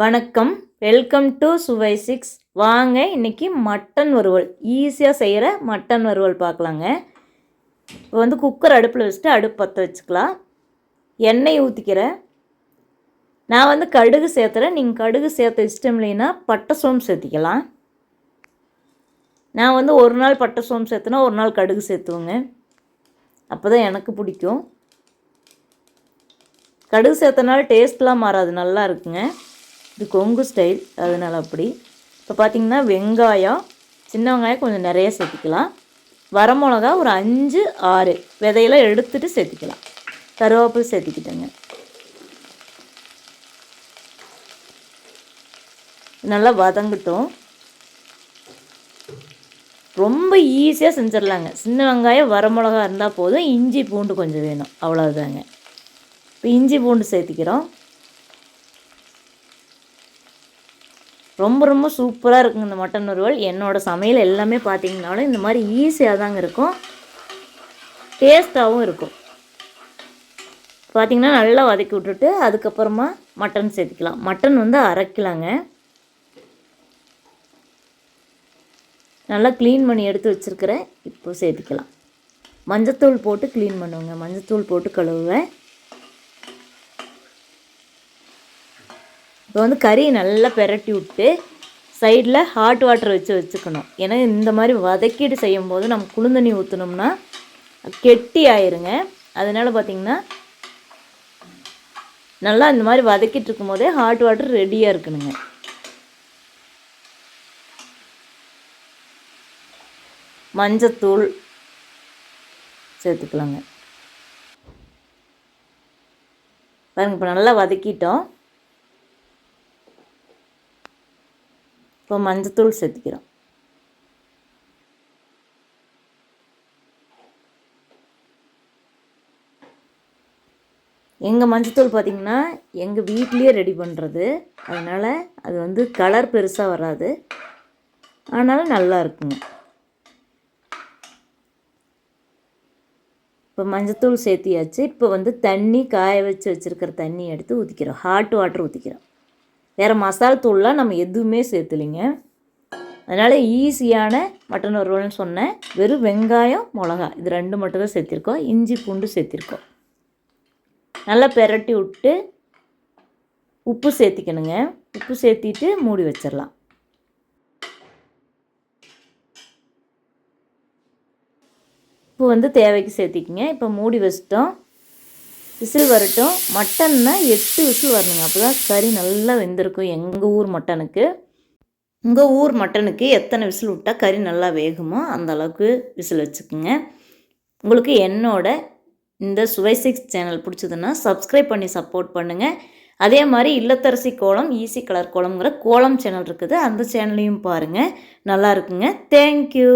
வணக்கம். Welcome to சுவை six வாங்க இன்னைக்கு மட்டன் வறுவல். ஈஸியாக செய்கிற மட்டன் வறுவல் பார்க்கலாங்க. இப்போ வந்து குக்கர் அடுப்பில் வச்சுட்டு அடுப்பு பற்ற வச்சுக்கலாம். எண்ணெய் ஊற்றிக்கிறேன் நான் வந்து கடுகு சேர்த்துறேன். நீங்கள் கடுகு சேர்த்த இஷ்டம் இல்லைன்னா பட்டை சோம்பு சேர்த்திக்கலாம். நான் வந்து ஒரு நாள் பட்டை சோம்பு சேர்த்துனா ஒரு நாள் கடுகு சேர்த்துவோங்க. அப்போ தான் எனக்கு பிடிக்கும். கடுகு சேர்த்தனால டேஸ்ட்லாம் மாறாது. நல்லா இருக்குங்க. இது கொங்கு ஸ்டைல் அதனால் அப்படி. இப்போ பார்த்தீங்கன்னா வெங்காயம் சின்ன வெங்காயம் கொஞ்சம் நிறைய சேர்த்திக்கலாம். வரமிளகா ஒரு அஞ்சு ஆறு. விதையெல்லாம் எடுத்துகிட்டு சேர்த்திக்கலாம். கருவேப்பிலை சேர்த்திக்கிட்டேங்க. நல்லா வதங்கட்டும். ரொம்ப ஈஸியாக செஞ்சிடலாங்க சின்ன வெங்காயம் வரமிளகா இருந்தால் போதும். இஞ்சி பூண்டு கொஞ்சம் வேணும். அவ்வளோதாங்க இப்போ இஞ்சி பூண்டு சேர்த்திக்கிறோம். ரொம்ப ரொம்ப சூப்பராக இருக்குங்க இந்த மட்டன் வறுவல் என்னோடய சமையல் எல்லாமே பார்த்தீங்கனாலும் இந்த மாதிரி ஈஸியாக தாங்க இருக்கும். டேஸ்ட்டாகவும் இருக்கும். பார்த்திங்கன்னா நல்லா வதக்கி விட்டுட்டு அதுக்கப்புறமா மட்டன் சேர்த்துக்கலாம். மட்டன் வந்து அரைக்கலாங்க. நல்லா க்ளீன் பண்ணி எடுத்து வச்சுருக்கிறேன். இப்போ சேர்த்துக்கலாம். மஞ்சத்தூள் போட்டு க்ளீன் பண்ணுவேங்க. மஞ்சத்தூள் போட்டு கழுவுவேன். இப்போ வந்து கறி நல்லா பெரட்டி விட்டு சைடில் ஹாட் வாட்டர் வச்சு வச்சுக்கணும். ஏன்னா இந்த மாதிரி வதக்கிட்டு செய்யும் போது நம்ம குளுந்தண்ணி ஊற்றினோம்னா கெட்டி ஆயிருங்க. அதனால் பார்த்திங்கன்னா நல்லா இந்த மாதிரி வதக்கிட்டு இருக்கும் போதே ஹாட் வாட்டர் ரெடியாக இருக்கணுங்க. மஞ்சத்தூள் சேர்த்துக்கலாங்க. பாருங்க இப்போ நல்லா வதக்கிட்டோம். இப்போ மஞ்சத்தூள் சேர்த்துக்கிறோம். எங்கள் மஞ்சத்தூள் பார்த்திங்கன்னா எங்கள் வீட்லேயே ரெடி பண்ணுறது அதனால் அது வந்து கலர் பெருசாக வராது. ஆனாலும் நல்லா இருக்குங்க. இப்போ மஞ்சத்தூள் சேர்த்தியாச்சு. இப்போ வந்து தண்ணி காய வச்சு வச்சுருக்கிற தண்ணி எடுத்து ஊற்றிக்கிறோம் ஹாட் வாட்டர் ஊற்றிக்கிறோம் வேறு மசால் தூள்லாம் நம்ம எதுவுமே சேர்த்துலிங்க. அதனால் ஈஸியான மட்டன் வறுவல்னு சொன்னேன் வெறும் வெங்காயம் மிளகா இது ரெண்டு மட்டும் தான் சேர்த்திருக்கோம். இஞ்சி பூண்டு சேர்த்திருக்கோம். நல்லா பெரட்டி விட்டு உப்பு சேர்த்திக்கணுங்க. உப்பு சேர்த்திட்டு மூடி வச்சிடலாம். உப்பு வந்து தேவைக்கு சேர்த்திக்கிங்க. இப்போ மூடி வச்சிட்டோம். விசில் வரட்டும். மட்டன்னா எட்டு விசில் வரணுங்க. அப்போ தான் கறி நல்லா வெந்திருக்கும் எங்கள் ஊர் மட்டனுக்கு. உங்கள் ஊர் மட்டனுக்கு எத்தனை விசில் விட்டால் கறி நல்லா வேகுமோ அந்த அளவுக்கு விசில் வச்சுக்கோங்க. உங்களுக்கு என்னோட இந்த சுவை சிக்ஸ் சேனல் பிடிச்சதுன்னா சப்ஸ்கிரைப் பண்ணி சப்போர்ட் பண்ணுங்கள் அதே மாதிரி இல்லத்தரசி கோலம் ஈஸி கலர் கோலம்ங்கிற கோலம் சேனல் இருக்குது. அந்த சேனலையும் பாருங்கள் நல்லா இருக்குங்க. தேங்க்யூ.